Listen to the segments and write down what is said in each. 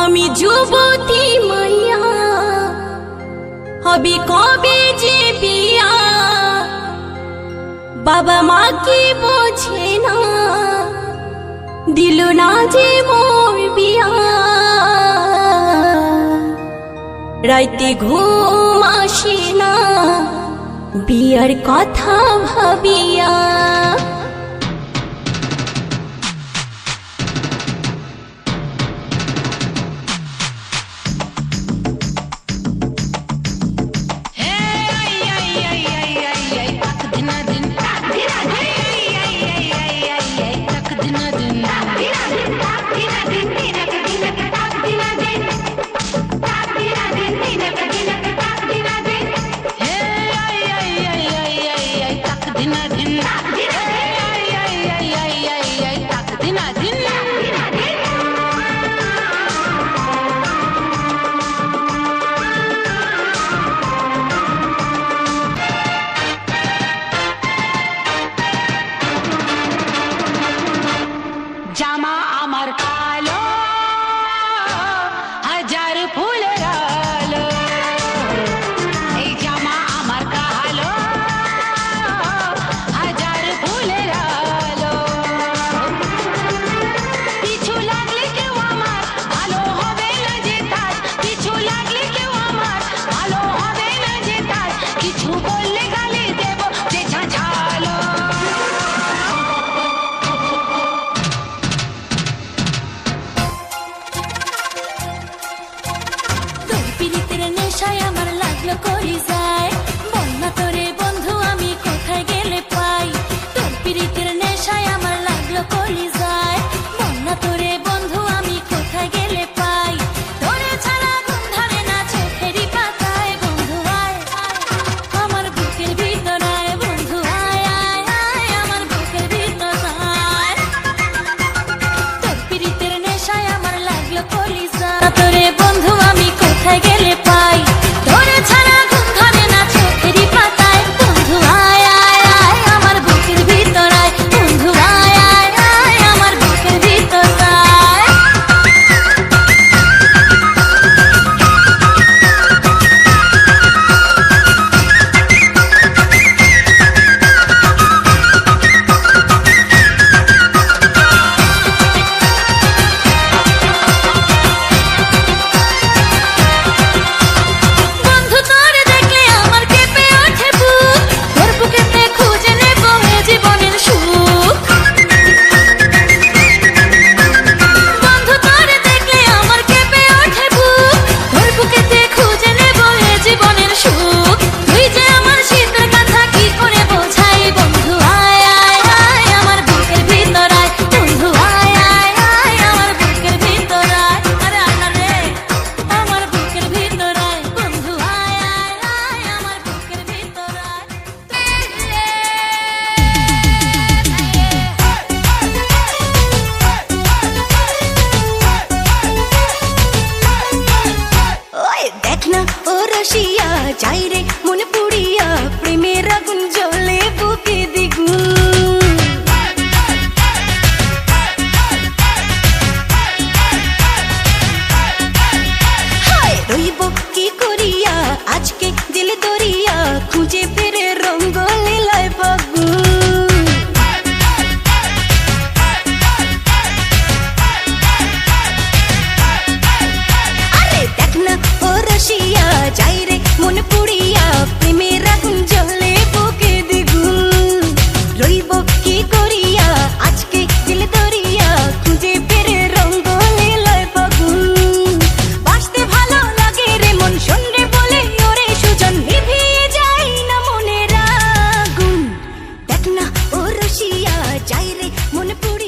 আমি যুবতী মাইয়া হবি কবে যে বিয়া? বাবা মা কি বোঝে না? দিল না যে মোর বিয়া। রাইতে ঘুম আসে না, বিয়ার কথা ভাবিয়া Imagina! আমার লাগল করি বসিয়া যাই রে মন পুড়িয়া প্রেমের আগুন জ্বলে বুকে দিগ পুড়িয়া প্রেমের কি করিয়া, আজকে দিল ধরিয়া খুঁজে ফেরে রঙ্গ লীলায় ফাগুন। বাসতে ভালো মন শুনরে বলে ওরে সুজন। না মনের আগুন। দেখ না ও রে মন পুড়ি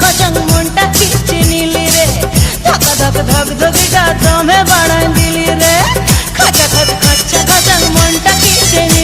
কচং মনটা খিচে নিলি রে। ধক ধক ধক ধকিটা দমে বাড়াই দিলি রে। খচ খচ খচ কচং মনটা খিচে নিলি